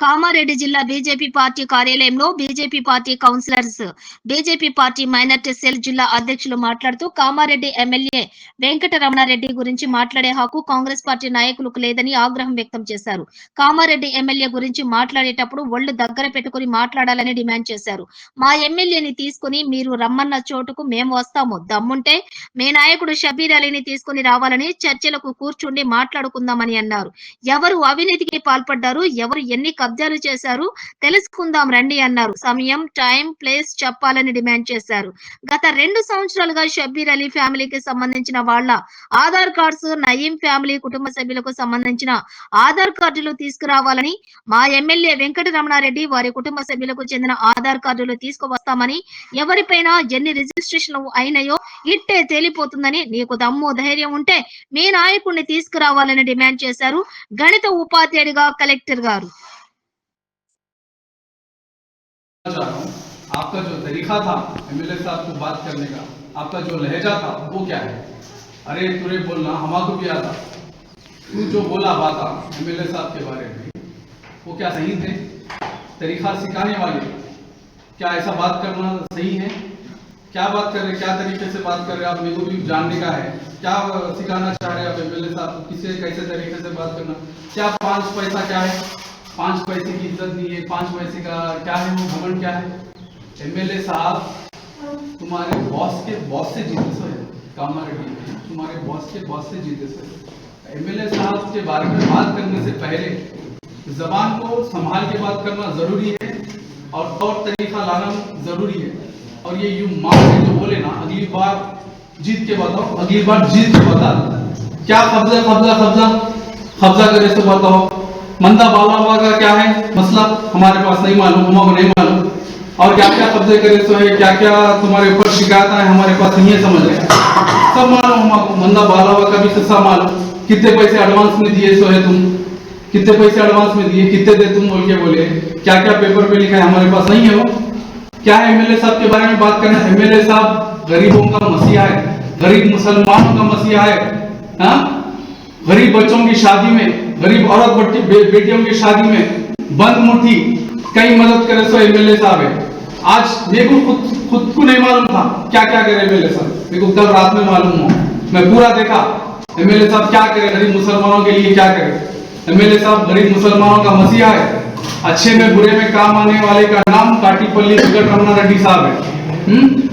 కామారెడ్డి జిల్లా BJP party కార్యాలయంలో BJP party councillors BJP party minority cell జిల్లా అధ్యక్షులు మాట్లాడుతూ కామారెడ్డి ఎమ్మెల్యే వెంకటరమణారెడ్డి గురించి మాట్లాడే హక్కు కాంగ్రెస్ పార్టీ నాయకులకు లేదని ఆగ్రహం వ్యక్తం చేశారు. కామారెడ్డి ఎమ్మెల్యే గురించి మాట్లాడేటప్పుడు ఒళ్ళు దగ్గర పెట్టుకుని మాట్లాడాలని డిమాండ్ చేశారు. మా ఎమ్మెల్యేని తీసుకుని మీరు రమ్మన్న చోటుకు మేము వస్తాము. దమ్ముంటే మీ నాయకుడు షబీర్ అలీని తీసుకుని రావాలని చర్చలకు కూర్చుండి మాట్లాడుకుందామని అన్నారు. ఎవరు అవినీతికి పాల్పడ్డారు? ఎవరు ఎన్ని కబ్జాలు చేశారు. తెలుసుకుందాం రండి అన్నారు. సమయం టైం ప్లేస్ చెప్పాలని డిమాండ్ చేశారు. గత రెండు సంవత్సరాలుగా షబ్బీర్ అలీ ఫ్యామిలీకి సంబంధించిన వాళ్ళ ఆధార్ కార్డ్స్ నయీం ఫ్యామిలీ కుటుంబ సభ్యులకు సంబంధించిన ఆధార్ కార్డులు తీసుకురావాలని మా ఎమ్మెల్యే వెంకటరమణారెడ్డి వారి కుటుంబ సభ్యులకు చెందిన ఆధార్ కార్డులు తీసుకువస్తామని ఎవరిపైన ఎన్ని రిజిస్ట్రేషన్లు అయినాయో ఇట్టే తేలిపోతుందని నీకు దమ్ము ధైర్యం ఉంటే మీ నాయకుడిని తీసుకురావాలని డిమాండ్ చేశారు. గణిత ఉపాధ్యాయుడిగా కలెక్టర్ గారు. آپ کا جو طریقہ تھا ایم ایل اے صاحب کو بات کرنے کا، آپ کا جو لہجہ تھا، وہ کیا ہے؟ ارے ترے بولنا ہما کو کیا تھا تو جو بولا باتا ایم ایل اے صاحب کے بارے میں، وہ کیا صحیح تھے؟ طریقہ سکھانے والے، کیا ایسا بات کرنا صحیح ہے؟ کیا بات کر رہے کیا طریقے سے بات کر رہے آپ میرے کو بھی جاننے کا ہے۔ کیا سکھانا چاہ رہے آپ ایم ایل اے صاحب کسے کیسے طریقے سے بات کرنا؟ کیا پانچ پیسہ کیا ہے؟ پانچ پیسے کی عزت نہیں ہے، پانچ پیسے کا کیا ہے؟ وہ گھمنڈ کیا ہے؟ ایم ایل اے صاحب تمہارے باس کے باس سے جیتے سر کاماریڈی تمہارے باس کے باس سے جیتے سر ایم ایل اے صاحب کے بارے میں بات کرنے سے پہلے زبان کو سنبھال کے بات کرنا ضروری ہے اور طور طریقہ لانا ضروری ہے اور یہ یوں ماں سے جو بولے نا اگلی بار جیت کے بتاؤ اگلی بار جیت کے بتا کیا قبضہ قبضہ قبضہ قبضہ کرے تو بتاؤ مندہ بابا کا کیا ہے مسئلہ ہمارے پاس نہیں معلوم ہم نہیں معلوم اور کیا کیا قبضے کرے سو ہے کیا کیا تمہارے اوپر شکایت آئے، ہمارے پاس نہیں ہے، سمجھ رہے سب معلوم، ہم آپ کو مندہ بالا ہوا کبھی بھی سسا معلوم۔ کتنے پیسے ایڈوانس میں دیے ہے تم؟ کتنے پیسے ایڈوانس میں دیے؟ کتنے دے تم؟ بول کے بولے؟ کیا کیا پیپر پہ لکھا ہے؟ ہمارے پاس نہیں ہے وہ۔ کیا ہے ایم ایل اے صاحب کے بارے میں بات کرنا ایم ایل اے صاحب غریبوں کا مسیحا ہے۔ غریب مسلمانوں کا مسیحا ہے۔ ہاں؟ غریب بچوں کی شادی میں، غریب عورت بیٹیوں کی شادی میں، بند مٹھی کئی مدد کرے سو ایم ایل اے صاحب ہے آج میرے کو خود خود کو نہیں معلوم تھا کیا کیا کرے ایم ایل اے صاحب۔ میرے کو کل رات میں معلوم ہوا۔ میں پورا دیکھا۔ ایم ایل اے صاحب کیا کرے؟ غریب مسلمانوں کے لیے کیا کرے؟ ایم ایل اے صاحب غریب مسلمانوں کا مسیحا ہے۔ اچھے میں برے میں کام آنے والے کا نام کاٹی پلی وکٹ رمنا ریڈی صاحب ہے۔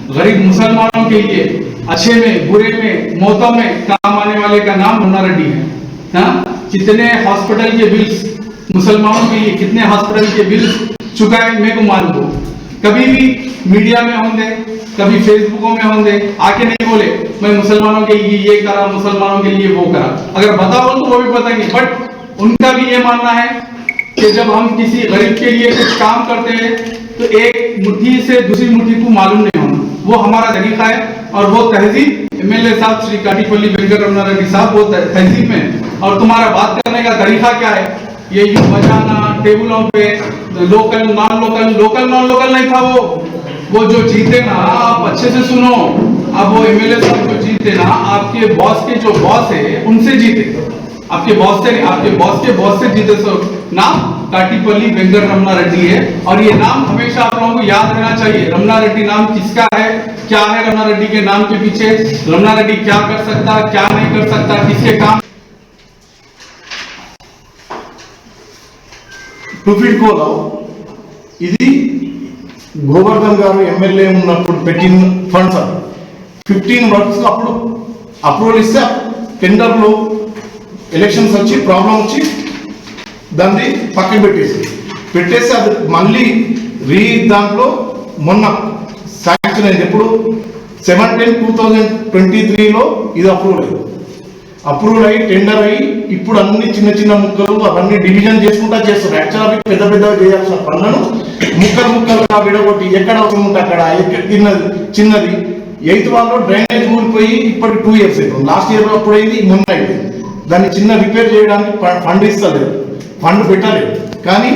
غریب مسلمانوں کے لیے اچھے میں، برے میں موتوں میں کام آنے والے کا نام رمنا رڈی ہے۔ ہاں؟ جتنے ہاسپٹل کے بلز مسلمانوں کے لیے کتنے ہاسپٹل کے بل چکا ہے میں کو معلوم ہو۔ کبھی بھی میڈیا میں ہوں گے، کبھی فیس بکوں میں ہوں گے آ کے نہیں بولے میں مسلمانوں کے لیے یہ کرا مسلمانوں کے لیے وہ کرا اگر بتاؤ تو وہ بھی پتہ نہیں بٹ ان کا بھی یہ ماننا ہے کہ جب ہم کسی غریب کے لیے کچھ کام کرتے ہیں، تو ایک مٹھی سے دوسری مٹھی کو معلوم نہیں ہونا۔ وہ ہمارا طریقہ ہے اور وہ تہذیب۔ ایم ایل اے صاحب شری کاٹی پلی وینکٹ رمنا صاحب، وہ تہذیب میں اور تمہارا بات کرنے کا طریقہ کیا ہے؟ یہ بجانا ٹیبلوں پہ لوکل نان لوکل لوکل نان لوکل نہیں تھا وہ وہ جو جیتے نا آپ اچھے سے سنو اب وہ ایم ایل اے صاحب جو جیتے نا آپ کے باس کے جو باس ہے ان سے جیتے آپ کے باس سے آپ کے باس کے باس سے جیتے سر نام کاٹیپلی وینگر رمنا ریڈی ہے اور یہ نام ہمیشہ آپ لوگوں کو یاد رہنا چاہیے رمنا ریڈی نام کس کا ہے کیا ہے رمنا ریڈی کے نام کے پیچھے رمنا ریڈی کیا کر سکتا کیا نہیں کر سکتا کس کے کام టూ ఫీట్ గోలా ఇది గోవర్ధన్ గారు ఎమ్మెల్యే ఉన్నప్పుడు పెట్టిన ఫండ్స్ అది ఫిఫ్టీన్ వర్క్స్ అప్పుడు అప్రూవల్ ఇస్తే టెండర్లో ఎలక్షన్స్ వచ్చి ప్రాబ్లం వచ్చి దాన్ని పక్కన పెట్టేసి. పెట్టేసి అది మళ్ళీ రీ దాంట్లో మొన్న శాంక్షన్ అయింది. ఎప్పుడు? సెవెంటీన్ టూ థౌజండ్ ట్వంటీ త్రీలో ఇది అప్రూవల్ అయింది. అప్రూవల్ అయ్యి టెండర్ అయ్యి ఇప్పుడు అన్ని చిన్న చిన్న ముక్కలు అవన్నీ డివిజన్ చేసుకుంటా చేస్తారు యాక్చువల్ అవి పెద్ద పెద్దగా చేయాల్సిన పనులను ముక్కలు ముక్కలుగా విడగొట్టి ఎక్కడ అవసరం ఉంటే అక్కడ ఎక్కడ తిన్నది చిన్నది. ఎయిత్ వాళ్ళు డ్రైనేజ్ ఊరిపోయి ఇప్పటికి టూ ఇయర్స్ అవుతుంది లాస్ట్ ఇయర్ అప్పుడు అయింది మొన్న అయిపోయింది దాన్ని చిన్న రిపేర్ చేయడానికి ఫండ్ ఇస్తలేదు. ఫండ్ పెట్టలేదు. కానీ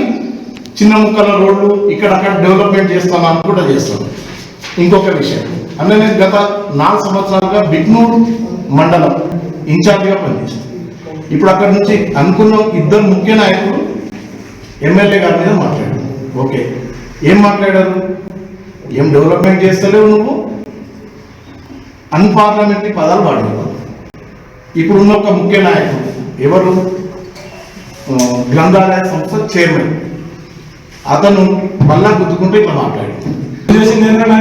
చిన్న ముక్కల రోడ్లు ఇక్కడక్కడ డెవలప్మెంట్ చేస్తామని కూడా చేస్తాం. ఇంకొక విషయం. అంటే నేను గత నాలుగు సంవత్సరాలుగా బిగ్నూర్ మండలం ఇన్ఛార్జిగా పనిచేస్తాను ఇప్పుడు అక్కడ నుంచి అనుకున్న ఇద్దరు ముఖ్య నాయకులు ఎమ్మెల్యే గారి మీద మాట్లాడారు. ఓకే. ఏం మాట్లాడారు? ఏం డెవలప్మెంట్ చేస్తలేవు నువ్వు? అన్పార్లమెంటరీ పదాలు వాడవు ఇప్పుడు ఉన్న ఒక ముఖ్య నాయకుడు ఎవరు? గ్రంథాలయ సంస్థ చైర్మన్. అతను మళ్ళా గుద్దుకుంటూ ఇట్లా మాట్లాడాడు. చేసింది ఏంటంటే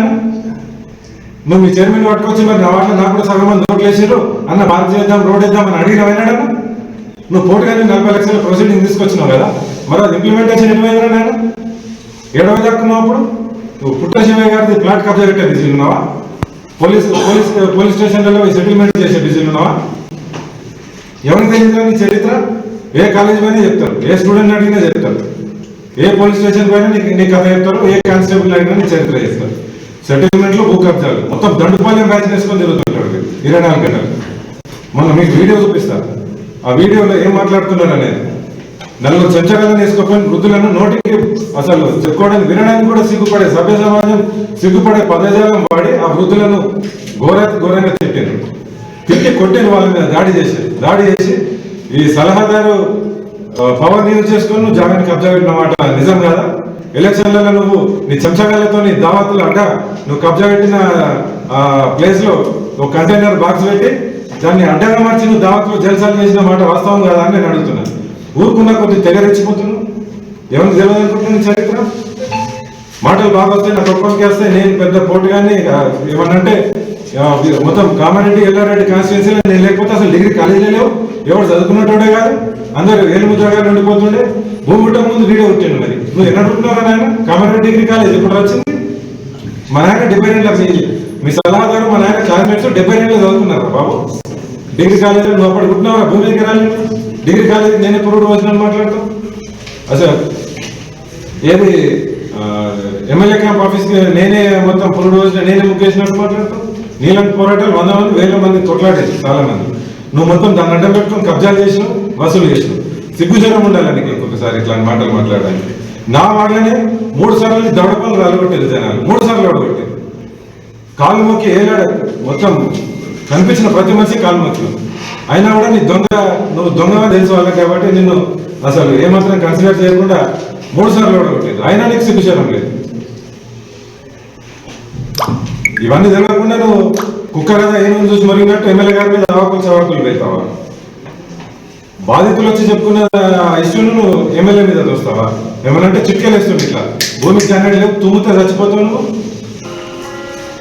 నువ్వు మీ చైర్మన్ పట్టుకొచ్చి మరి నా నాకు కూడా సగం మంది అన్న బాగా చేద్దాం రోడ్ వేద్దాం అని అడిగిన అయినాడన్న నువ్వు పోటీగా నలభై లక్షల ప్రొసీడింగ్ తీసుకొచ్చినావు కదా? మరి అది ఇంప్లిమెంటేషన్ ఎటువైనా నేను ఏడవ దక్కున్నావు అప్పుడు? నువ్వు పుట్ట శివయ్య గారిది ప్లాట్ కబ్జా పెట్టే బిజీలు ఉన్నావా? పోలీస్ పోలీస్ పోలీస్ స్టేషన్లలో సెటిల్మెంట్ చేసే బిజీలు ఉన్నావా? ఎవరికి తెలియదు నీ చరిత్ర? ఏ కాలేజ్ పైన చెప్తారు ఏ స్టూడెంట్ అడిగినా చెప్తారు. ఏ పోలీస్ స్టేషన్ పైన నీకు నీ కథ చెప్తారు ఏ కానిస్టేబుల్ అడిగినా నీ చరిత్ర చెప్తారు. సెటిల్మెంట్లో భూ కబ్జాలు మొత్తం దండుపాలెం బ్యాచ్ వేసుకొని తిరుగుతుంటాడు ఇరవై నాలుగు గంటలు. మొన్న మీకు వీడియో చూపిస్తాను ఆ వీడియోలో ఏం మాట్లాడుతున్నారు అనేది. నలుగురు చెంచగాలను వేసుకోపోయిన వృద్ధులను నోటికి అసలు చెప్పుకోవడానికి వినడానికి కూడా సిగ్గుపడే సభ్య సమాజం సిగ్గుపడే పదజాలం వాడి ఆ వృద్ధులను ఘోర ఘోరంగా తిట్టారు తిట్టి కొట్టిన వాళ్ళ మీద దాడి చేశారు. దాడి చేసి ఈ సలహాదారు పవర్ యూజ్ చేసుకొని నువ్వు జాగాని కబ్జా పెట్టిన మాట నిజం కాదా? ఎలక్షన్లలో నువ్వు నీ చెంచగాళ్ళతో నీ దావతులు అడ్డ నువ్వు కబ్జా పెట్టిన ఆ ప్లేస్లో ఒక కంటైనర్ బాక్స్ పెట్టి దాన్ని అడ్డంగా మార్చి నువ్వు దావత్లో జలసాలు చేసిన మాట వాస్తవం కాదా అని నేను అడుగుతున్నా. ఊరుకున్నా కొద్ది తెగరెచ్చిపోతున్నావు ఎవరికి తెలియదు అనుకుంటున్నాను చరిత్ర? మాటలు బాగా వస్తాయి నా ఒక్కరికి వస్తాయి. నేను పెద్ద పోటీగాని ఏమన్నంటే మొత్తం కామారెడ్డి ఎల్లారెడ్డి కాన్స్టిట్యున్సీలో నేను లేకపోతే అసలు డిగ్రీ కాలేజీలో లేవు. ఎవరు చదువుకున్నట్టుడే కాదు. అందరు ఏలు ముద్రగా ఉండిపోతుండే. భూమిట ముందు వీడియో పుట్టాను మరి. నువ్వు ఎన్నడుకుంటున్నావు నాయన? కామారెడ్డి డిగ్రీ కాలేజ్ ఇప్పుడు వచ్చింది? మా నాయన డెబ్బై రెండులో మీ మీ సలహాదారు మా నాయన క్లాస్మేట్స్ డెబ్బై రెండులో చదువుకున్నారు బాబు? డిగ్రీ కాలేజీలో నువ్వు అప్పుడు భూమి దగ్గర రాలేదు డిగ్రీ కాలేజీ నేను ఎప్పుడు వచ్చిన మాట్లాడతాం? అసలు ఏది ఎమ్మెల్యే క్యాంప్ ఆఫీస్ నేనే మొత్తం పురుడు రోజున నేనే ముగ్గేసినట్టు మాట్లాడతాం? నీలాంటి పోరాటాలు వంద మంది వేల మంది కొట్లాడేది చాలా మంది. నువ్వు మొత్తం దాన్ని అడ్డం పెట్టుకొని కబ్జాలు చేసినావు వసూలు చేసినావు. సిగ్గుజనం ఉండాలి నీకు ఇంకొకసారి ఇట్లాంటి మాటలు మాట్లాడడానికి. నా వాళ్ళనే మూడు సార్లు దడపలు రాలగొట్టారు జనాలు. మూడు సార్లు అడగొట్టారు కాలు మొక్కి మొత్తం కనిపించిన ప్రతి మనిషి కాలు మొక్కి అయినా కూడా నీ దొంగ నువ్వు దొంగగా తెలుసు వాళ్ళకి కాబట్టి నిన్ను అసలు ఏమాత్రం కన్సిడర్ చేయకుండా మూడు సార్లు ఓడగొట్టేది. అయినా నీకు సిగ్గుచేయడం లేదు. ఇవన్నీ తెలియకుండా నువ్వు కుక్క కదా ఏమని చూసి మరిగినట్టు ఎమ్మెల్యే గారి మీద అవాకులు చవాకులు పెడతావా బాధితులు వచ్చి చెప్పుకున్న ఇష్యూను నువ్వు ఎమ్మెల్యే మీద చూస్తావా? ఏమనంటే చిట్కేలు వేస్తుంది ఇట్లా. భూమికి జనరేట్ లేవు చచ్చిపోతావు నువ్వు?